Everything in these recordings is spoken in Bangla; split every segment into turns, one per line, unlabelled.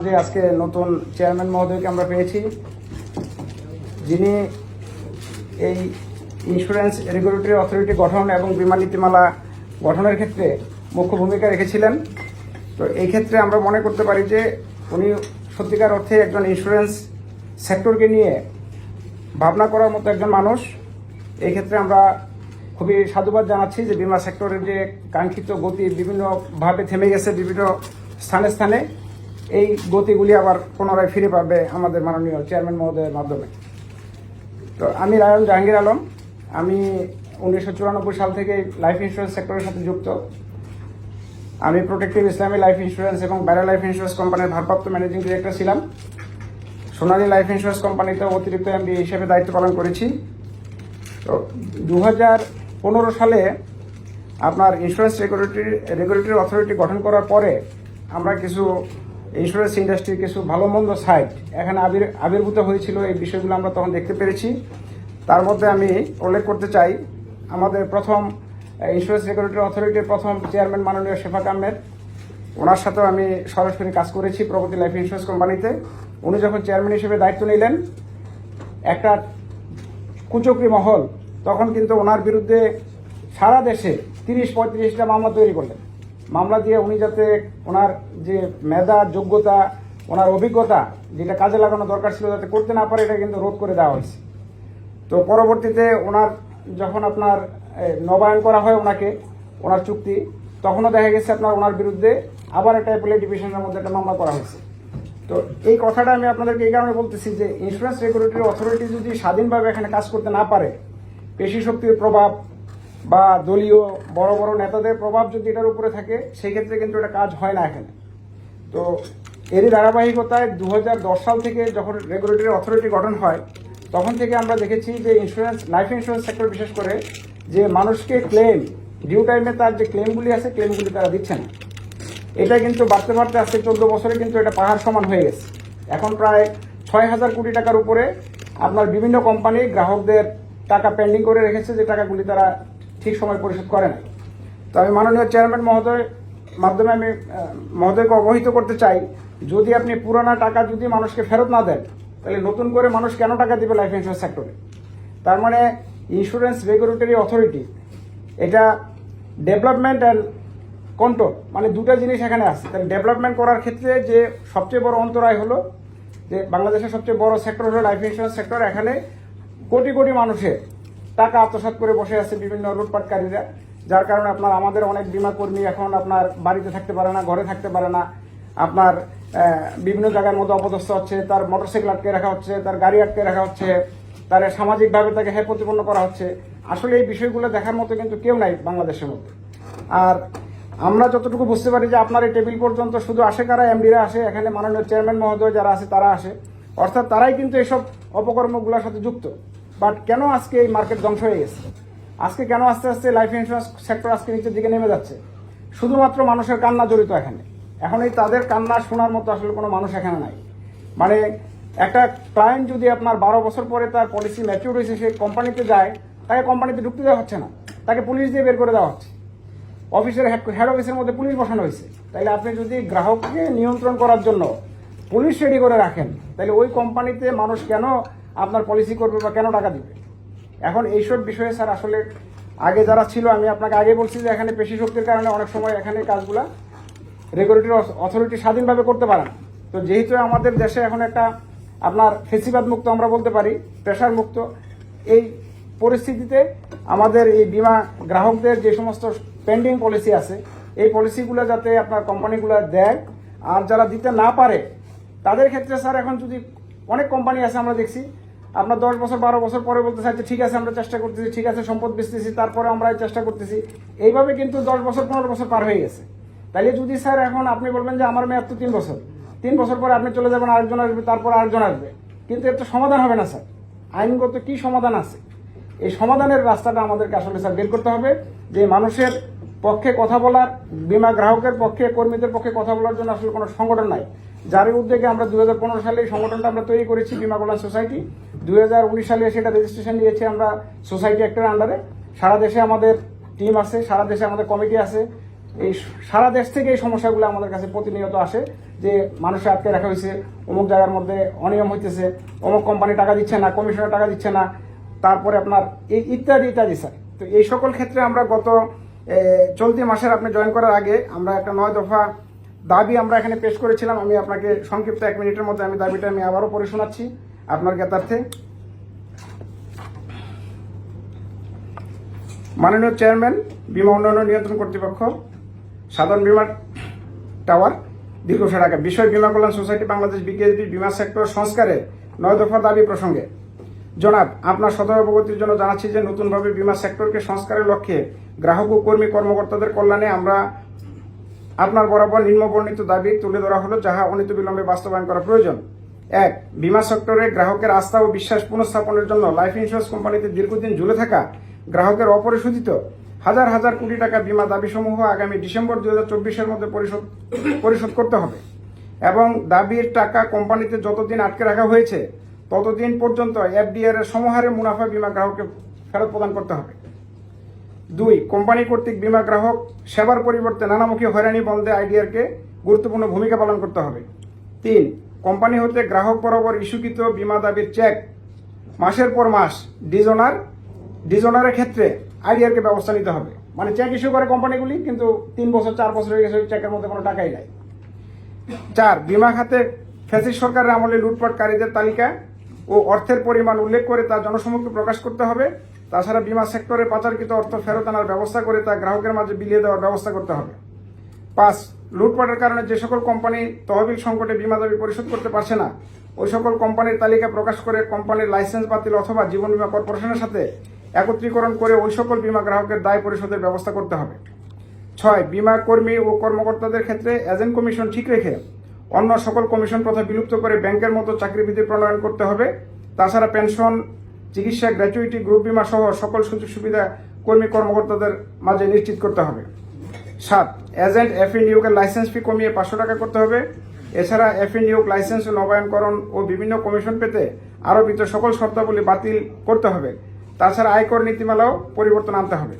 আজকে নতুন চেয়ারম্যান মহোদয়কে আমরা পেয়েছি, যিনি এই ইন্স্যুরেন্স রেগুলেটরি অথরিটি গঠন এবং বিমা নীতিমালা গঠনের ক্ষেত্রে মুখ্য ভূমিকা রেখেছিলেন। তো এই ক্ষেত্রে আমরা মনে করতে পারি যে উনি সত্যিকার অর্থে একজন ইন্স্যুরেন্স সেক্টরকে নিয়ে ভাবনা করার মতো একজন মানুষ। এই ক্ষেত্রে আমরা খুবই সাধুবাদ জানাচ্ছি যে বিমা সেক্টরের যে কাঙ্ক্ষিত গতি বিভিন্নভাবে থেমে গেছে বিভিন্ন স্থানে স্থানে। এই গতিগুলি আবার পুনরায় ফিরে পাবে আমাদের মাননীয় চেয়ারম্যান মহোদয়ের মাধ্যমে। তো আমি রায়ন জাহাঙ্গীর আলম, আমি উনিশশো চুরানব্বই সাল থেকে লাইফ ইন্স্যুরেন্স সেক্টরের সাথে যুক্ত। আমি প্রোটেক্টিভ ইসলামী লাইফ ইন্স্যুরেন্স এবং ব্যারা লাইফ ইন্স্যুরেন্স কোম্পানির ভারপ্রাপ্ত ম্যানেজিং ডিরেক্টর ছিলাম। সোনালী লাইফ ইন্স্যুরেন্স কোম্পানিতে অতিরিক্ত এমডি হিসেবে দায়িত্ব পালন করেছি। তো দু সালে আপনার ইন্স্যুরেন্স রেগুলেটরি রেগুলেটরি অথরিটি গঠন করার পরে আমরা কিছু ইন্স্যুরেন্স ইন্ডাস্ট্রির কিছু ভালো মন্দ সাইট এখানে আবির, আবির্ভূত হয়েছিল এই বিষয়গুলো আমরা তখন দেখতে পেরেছি। তার মধ্যে আমি উল্লেখ করতে চাই, আমাদের প্রথম ইন্স্যুরেন্স রেগুলেটরি অথরিটির প্রথম চেয়ারম্যান মাননীয় শেফাক আহমেদ। ওনার সাথেও আমি সরাসরি কাজ করেছি প্রগতি লাইফ ইন্স্যুরেন্স কোম্পানিতে। উনি যখন চেয়ারম্যান হিসেবে দায়িত্ব নিলেন, একটা কুচক্রি মহল, তখন কিন্তু ওনার বিরুদ্ধে সারা দেশে তিরিশ পঁয়ত্রিশটা মামলা তৈরি করলেন। মামলা দিয়ে উনি যাতে ওনার যে মেধা, যোগ্যতা, ওনার অভিজ্ঞতা যেটা কাজে লাগানো দরকার ছিল যাতে করতে না পারে, এটা কিন্তু রোধ করে দেওয়া হয়েছে। তো পরবর্তীতে ওনার যখন আপনার নবায়ন করা হয় ওনাকে, ওনার চুক্তি, তখনও দেখা গেছে আপনার ওনার বিরুদ্ধে আবার একটা অ্যাপেলেট ডিভিশনের মধ্যে একটা মামলা করা হয়েছে। তো এই কথাটা আমি আপনাদেরকে এই কারণে বলতেছি যে ইন্স্যুরেন্স রেগুলেটরি অথরিটি যদি স্বাধীনভাবে এখানে কাজ করতে না পারে, পেশি শক্তির প্রভাব বা দলীয় বড় বড় নেতাদের প্রভাব যদি এটার উপরে থাকে সেই ক্ষেত্রে কিন্তু এটা কাজ হয় না এখানে। তো এরই ধারাবাহিকতায় দু হাজার দশ সাল থেকে যখন রেগুলেটরি অথরিটি গঠন হয়, তখন থেকে আমরা দেখেছি যে ইন্স্যুরেন্স লাইফ ইন্স্যুরেন্স সেক্টর বিশেষ করে যে মানুষকে ক্লেম ডিউ টাইমে তার যে ক্লেমগুলি আছে ক্লেমগুলি তারা দিচ্ছে না। এটা কিন্তু বাড়তে বাড়তে আজকে চোদ্দ বছরে কিন্তু এটা পাহাড় সমান হয়ে গেছে। এখন প্রায় ছয় হাজার কোটি টাকার উপরে আপনার বিভিন্ন কোম্পানি গ্রাহকদের টাকা পেন্ডিং করে রেখেছে, যে টাকাগুলি তারা ঠিক সময় পরিশোধ করে না। তো আমি মাননীয় চেয়ারম্যান মহোদয়, মাধ্যমে আমি মহোদয়কে অবহিত করতে চাই, যদি আপনি পুরানা টাকা যদি মানুষকে ফেরত না দেন, তাহলে নতুন করে মানুষ কেন টাকা দিবে লাইফ ইন্স্যুরেন্স সেক্টরে তার মানে ইন্স্যুরেন্স রেগুলেটরি অথরিটি এটা ডেভেলপমেন্ট অ্যান্ড কন্ট্রোল মানে দুটো জিনিস এখানে আছে। তাহলে ডেভেলপমেন্ট করার ক্ষেত্রে যে সবচেয়ে বড় অন্তরায় হলো, যে বাংলাদেশের সবচেয়ে বড় সেক্টর হলো লাইফ ইন্স্যুরেন্স সেক্টর এখানে কোটি কোটি মানুষের টাকা আত্মসাৎ করে বসে আছে বিভিন্ন লুটপাটকারীরা। যার কারণে আপনার আমাদের অনেক বিমা কর্মী এখন আপনার বাড়িতে থাকতে পারে না, ঘরে থাকতে পারে না। আপনার বিভিন্ন জায়গার মধ্যে অপদস্থ হচ্ছে, তার মোটরসাইকেল আটকে রাখা হচ্ছে, তার গাড়ি আটকে রাখা হচ্ছে, তার সামাজিকভাবে তাকে হ্যাঁ প্রতিপন্ন করা হচ্ছে। আসলে এই বিষয়গুলো দেখার মতো কিন্তু কেউ নাই বাংলাদেশের মধ্যে। আর আমরা যতটুকু বুঝতে পারি যে আপনার এই টেবিল পর্যন্ত শুধু আসে কারা? এমডিরা আসে, এখানে মাননীয় চেয়ারম্যান মহোদয় যারা আছে তারা আসে। অর্থাৎ তারাই কিন্তু এসব অপকর্মগুলোর সাথে যুক্ত। বাট কেন আজকে এই মার্কেট ধ্বংস হয়ে গেছে? আজকে কেন আস্তে আস্তে লাইফ ইন্স্যুরেন্স সেক্টর আজকে নিচের দিকে নেমে যাচ্ছে? শুধুমাত্র মানুষের কান্না জড়িত এখানে। এখন এই তাদের কান্না শোনার মতো আসলে কোনো মানুষ এখানে নাই। মানে একটা ক্লায়েন্ট যদি আপনার বারো বছর পরে তার পলিসি ম্যাচিউর হয়েছে, সে কোম্পানিতে যায়, তাকে কোম্পানিতে ঢুকতে দেওয়া হচ্ছে না। তাকে পুলিশ দিয়ে বের করে দেওয়া হচ্ছে। অফিসের হেড অফিসের মধ্যে পুলিশ বসানো হয়েছে। তাইলে আপনি যদি গ্রাহককে নিয়ন্ত্রণ করার জন্য পুলিশ রেডি করে রাখেন তাহলে ওই কোম্পানিতে মানুষ কেন আপনার পলিসি করবে বা কেন টাকা দিবে? এখন এইসব বিষয়ে স্যার আসলে আগে যারা ছিল, আমি আপনাকে আগে বলছি যে এখানে পেশি শক্তির কারণে অনেক সময় এখানে কাজগুলা রেগুলেটরি অথরিটি স্বাধীনভাবে করতে পারে না। তো যেহেতু আমাদের দেশে এখন একটা আপনার ফেসিবাদ মুক্ত আমরা বলতে পারি প্রেশার মুক্ত, এই পরিস্থিতিতে আমাদের এই বিমা গ্রাহকদের যে সমস্ত পেন্ডিং পলিসি আছে, এই পলিসিগুলো যাতে আপনার কোম্পানিগুলো দেয় আর যারা দিতে না পারে, তাদের ক্ষেত্রে স্যার এখন যদি অনেক কোম্পানি আছে আমরা দেখছি আপনার দশ বছর, বারো বছর পরে বলতে চাইছে, ঠিক আছে, আমরা চেষ্টা করতেছি, ঠিক আছে, সম্পদ বেচতেছি, তারপরে আমরা চেষ্টা করতেছি। এইভাবে কিন্তু দশ বছর, পনেরো বছর পার হয়ে গেছে। তাহলে যদি স্যার এখন আপনি বলবেন যে আমার মেয়াদ তো তিন বছর তিন বছর পরে আপনি চলে যাবেন, আরেকজন আসবে, তারপর আরেকজন আসবে। কিন্তু এর তো সমাধান হবে না, স্যার। আইনগত কি সমাধান আছে? এই সমাধানের রাস্তাটা আমাদেরকে আসলে স্যার বের করতে হবে, যে মানুষের পক্ষে কথা বলার, বিমা গ্রাহকের পক্ষে, কর্মীদের পক্ষে কথা বলার জন্য আসলে কোনো সংগঠন নাই। যার উদ্যোগে আমরা দুই হাজার পনেরো সালে সংগঠনটা আমরা তৈরি করেছি, বিমা সোসাইটি। দুই হাজার উনিশ সালে সেটা রেজিস্ট্রেশন নিয়েছি আমরা সোসাইটি অ্যাক্টের আন্ডারে সারা দেশে আমাদের টিম আছে, সারা দেশে আমাদের কমিটি আছে। এই সারা দেশ থেকে এই সমস্যাগুলো আমাদের কাছে প্রতিনিয়ত আসে, যে মানুষে আটকে রাখা হয়েছে, অমুক জায়গার মধ্যে অনিয়ম হইতেছে, অমুক কোম্পানি টাকা দিচ্ছে না কমিশনের টাকা দিচ্ছে না, তারপরে আপনার এই ইত্যাদি ইত্যাদি স্যার তো এই সকল ক্ষেত্রে আমরা গত চলতি মাসের আপনি জয়েন করার আগে আমরা একটা নয় দফা দাবি আমরা এখানে পেশ করেছিলাম, আমি আপনাকে সংক্ষিপ্ত এক মিনিটের মধ্যে আমি দাবিটা আমি আবারও পড়ে শোনাচ্ছি আপনার জ্ঞাতার্থে। মাননীয় চেয়ারম্যান, বিমা উন্নয়ন নিয়ন্ত্রণ কর্তৃপক্ষ সাধারণ বিমা টাওয়ার, দীর্ঘ টাকা বিষয় বিমা কল্যাণ সোসাইটি বাংলাদেশ বিকেএসবি বিমা সেক্টর সংস্কারে নয় দফা দাবি প্রসঙ্গে। জনাব, আপনার সদয় অবগতির জন্য জানাচ্ছি যে নতুনভাবে বিমা সেক্টরকে সংস্কারের লক্ষ্যে গ্রাহক ও কর্মী কর্মকর্তাদের কল্যাণে আমরা আপনার বরাবর নিম্ন বর্ণিত দাবি তুলে ধরা হলো যাহা অনিত বিলম্বে বাস্তবায়ন করা প্রয়োজন। এক, বিমা সেক্টরে গ্রাহকের আস্থা ও বিশ্বাস পুনঃস্থাপনের জন্য লাইফ ইন্স্যুরেন্স কোম্পানিতে দীর্ঘদিন ঝুলে থাকা গ্রাহকের অপরিশোধিত হাজার হাজার কোটি টাকা বিমা দাবিসমূহ আগামী ডিসেম্বর দুই হাজার মধ্যে পরিশোধ পরিশোধ করতে হবে। এবং দাবির টাকা কোম্পানিতে যতদিন আটকে রাখা হয়েছে, ততদিন পর্যন্ত এফডিআর এর সমহারে মুনাফা বিমা গ্রাহককে ফেরত প্রদান করতে হবে। দুই, কোম্পানি কর্তৃক বিমা গ্রাহক সেবার পরিবর্তে নানামুখী হয়রানি বন্ধে আইডিআরকে গুরুত্বপূর্ণ ভূমিকা পালন করতে হবে। তিন, কোম্পানি হতে গ্রাহক বরাবর ইস্যুকৃত বিমা দাবির চেক মাসের পর মাস ডিজোনার, ডিজোনারের ক্ষেত্রে আইডিআরকে ব্যবস্থা নিতে হবে। মানে চেক ইস্যু করে কোম্পানিগুলি, কিন্তু তিন বছর, চার বছর হয়ে গেছে চেকের মধ্যে কোনো টাকাই নাই। চার, বিমা খাতে ফ্যাসিস সরকারের আমলে লুটপাটকারীদের তালিকা ও অর্থের পরিমাণ উল্লেখ করে তা জনসমক্ষে প্রকাশ করতে হবে। তাছাড়া বিমা সেক্টরে পাচারকৃত অর্থ ফেরত আনার ব্যবস্থা করে তা গ্রাহকের মাঝে বিলিয়ে দেওয়ার ব্যবস্থা করতে হবে। পাঁচ, লুটপাটের কারণে যে সকল কোম্পানি তহবিল সংকটে বিমা দাবি পরিশোধ করতে পারছে না, ওই সকল কোম্পানির তালিকা প্রকাশ করে কোম্পানির লাইসেন্স বাতিল অথবা জীবন বিমা কর্পোরেশনের সাথে একত্রীকরণ করে ওই সকল বিমা গ্রাহকের দায় পরিশোধের ব্যবস্থা করতে হবে। ছয়, বিমা কর্মী ও কর্মকর্তাদের ক্ষেত্রে এজেন্ট কমিশন ঠিক রেখে অন্য সকল কমিশন প্রথা বিলুপ্ত করে ব্যাংকের মতো চাকরিবিধি প্রণয়ন করতে হবে। তাছাড়া পেনশন, চিকিৎসা, গ্র্যাচুইটি, গ্রুপ বিমা সহ সকল সুযোগ সুবিধা কর্মী কর্মকর্তাদের মাঝে নিশ্চিত করতে হবে। সাত, এজেন্ট এফএ নিয়োগের লাইসেন্স ফি কমিয়ে পাঁচশো টাকা করতে হবে। এছাড়া এফএ নিয়োগ, লাইসেন্স, নবায়নকরণ ও বিভিন্ন কমিশন পেতে আরোপিত সকল শর্তাবলী বাতিল করতে হবে। তাছাড়া আয়কর নীতিমালাও পরিবর্তন আনতে হবে।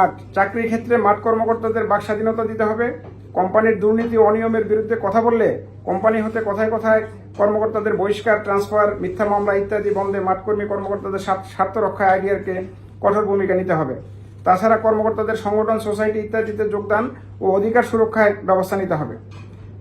আট, চাকরির ক্ষেত্রে মাঠ কর্মকর্তাদের বাক স্বাধীনতা দিতে হবে। কোম্পানির দুর্নীতি অনিয়মের বিরুদ্ধে কথা বললে কোম্পানি হতে কথায় কথায় কর্মকর্তাদের বহিষ্কার, ট্রান্সফার, মিথ্যা মামলা ইত্যাদি বন্ধে মাঠকর্মী কর্মকর্তাদের স্বার্থ- রক্ষায় আইডিআরকে কঠোর ভূমিকা নিতে হবে। তাছাড়া কর্মকর্তাদের সংগঠন, সোসাইটি ইত্যাদিতে যোগদান ও অধিকার সুরক্ষায় ব্যবস্থা নিতে হবে।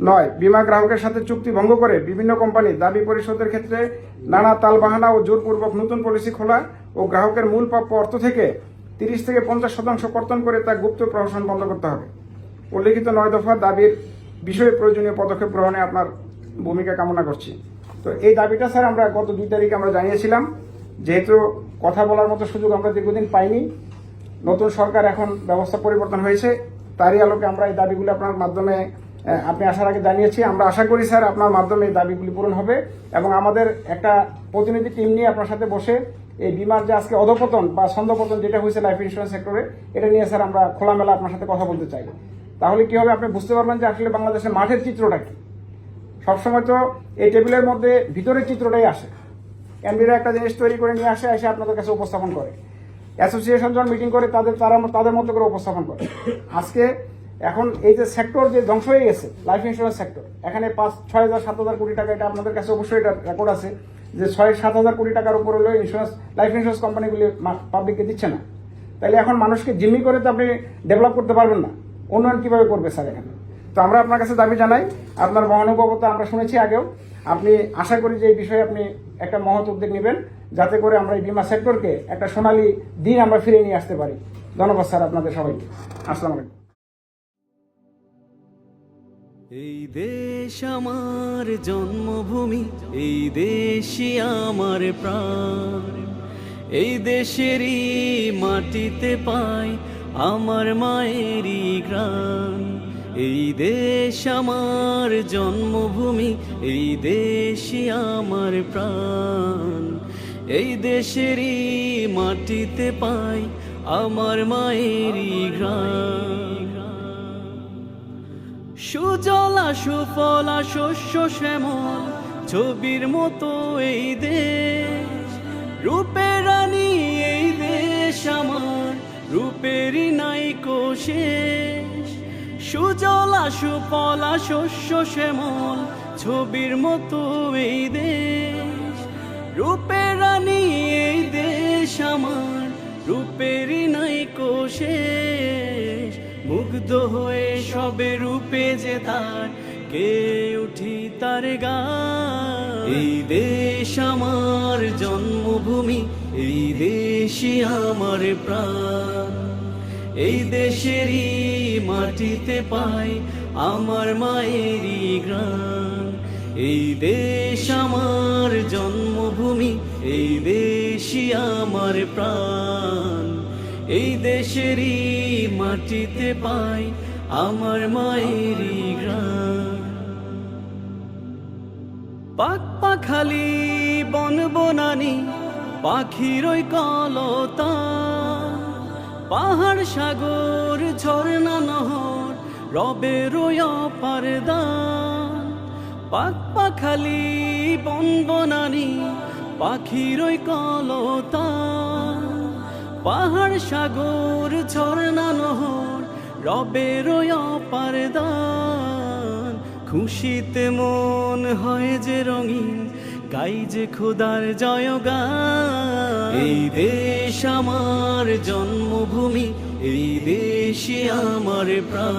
নয়, বিমা গ্রাহকের সাথে চুক্তি ভঙ্গ করে বিভিন্ন কোম্পানি দাবি পরিশোধের ক্ষেত্রে নানা তালবাহানা ও জোরপূর্বক নতুন পলিসি খোলা ও গ্রাহকের মূল প্রাপ্য অর্থ থেকে তিরিশ থেকে পঞ্চাশ শতাংশ কর্তন করে তা গুপ্ত প্রহসন বন্ধ করতে হবে। উল্লেখিত নয় দফা দাবির বিষয়ে প্রয়োজনীয় পদক্ষেপ গ্রহণে আপনার ভূমিকা কামনা করছি। তো এই দাবিটা স্যার আমরা গত দুই তারিখে আমরা জানিয়েছিলাম। যেহেতু কথা বলার মতো সুযোগ আমরা দীর্ঘদিন পাইনি, নতুন সরকার এখন ব্যবস্থা পরিবর্তন হয়েছে, তারই আলোকে আমরা এই দাবিগুলো আপনার মাধ্যমে আপনি আসার আগে জানিয়েছি। আমরা আশা করি স্যার আপনার মাধ্যমে এই দাবিগুলি পূরণ হবে এবং আমাদের একটা প্রতিনিধি টিম নিয়ে আপনার সাথে বসে এই বিমার যে আজকে অধপতন বা ছন্দপতন যেটা হয়েছে লাইফ ইন্স্যুরেন্স সেক্টরে এটা নিয়ে স্যার আমরা খোলামেলা আপনার সাথে কথা বলতে চাই। তাহলে কি হবে? আপনি বুঝতে পারবেন যে আসলে বাংলাদেশের মাঠের চিত্রটা কি? সবসময় তো এই টেবিলের মধ্যে ভিতরের চিত্রটাই আসে। এমডিরা একটা জিনিস তৈরি করে নিয়ে আসে, এসে আপনাদের কাছে উপস্থাপন করে। অ্যাসোসিয়েশন যখন মিটিং করে, তাদের, তারা তাদের মতো করে উপস্থাপন করে। আজকে এখন এই যে সেক্টর যে ধ্বংস হয়ে গেছে, লাইফ ইন্স্যুরেন্স সেক্টর, এখানে পাঁচ, ছয় হাজার সাত হাজার কোটি টাকা, এটা আপনাদের কাছে অবশ্যই এটা রেকর্ড আছে, যে ছয়, সাত হাজার কোটি টাকার উপর হলেও ইন্স্যুরেন্স লাইফ ইন্স্যুরেন্স কোম্পানিগুলি পাবলিককে দিচ্ছে না। তাহলে এখন মানুষকে জিম্মি করে তো আপনি ডেভেলপ করতে পারবেন না। উন্নয়ন কীভাবে করবে স্যার এখানে? তো আমরা আপনার কাছে দাবি জানাই, আপনার মহানুভবতা আমরা শুনেছি আগেও। আপনি আশা করি যে এই বিষয়ে আপনি একটা মহৎ উদ্যোগ নেবেন, যাতে করে আমরা এই বিমা সেক্টরকে একটা সোনালী দিন আমরা ফিরে নিয়ে আসতে পারি। ধন্যবাদ স্যার আপনাদের সবাইকে। আসসালাম আলাইকুম।
এই দেশ আমার জন্মভূমি, এই দেশই আমার প্রাণ। এই দেশেরই মাটিতে পাই আমার মায়েরই গ্রাম এই দেশ আমার জন্মভূমি, এই দেশই আমার প্রাণ। এই দেশেরই মাটিতে পাই আমার মায়েরই গ্রাম সুজলা, সুফলা, শস্য শ্যামল, ছবির মতো এই দেশ। রূপের রানী, এই দেশ আমার। রূপেরই নাই শেষ সুজলা সুফলা শস্য শ্যামল ছবির মতো এই দেশ। রূপের রানী এই দেশ আমার, রূপেরই নাই কোশেষ মুগ্ধ হয়ে সবে রূপে যে তার, কে উঠি তার গা এই দেশ আমার জন্মভূমি, এই দেশই আমার প্রাণ। এই দেশেরই মাটিতে পাই আমার মায়েরই গ্রাম এই দেশ আমার জন্মভূমি, এই দেশই আমার প্রাণ। এই দেশেরই মাটিতে পাই আমার মায়েরই গ্রাম পাক পাখালি বন বনানি পাখির ওই কলতা, পাহাড় সাগর, ঝর্ণা নহর, রবের ওই অপার দান পাক পাখালি বন বনানি পাখির ওই কলতা, পাহাড় সাগর, ঝর্ণা নহর, রবের ওই অপার দান খুশিতে মন হয় যে রঙিন গাই যে খোদার জয় এই দেশ আমার জন্মভূমি এই দেশে আমার প্রাণ।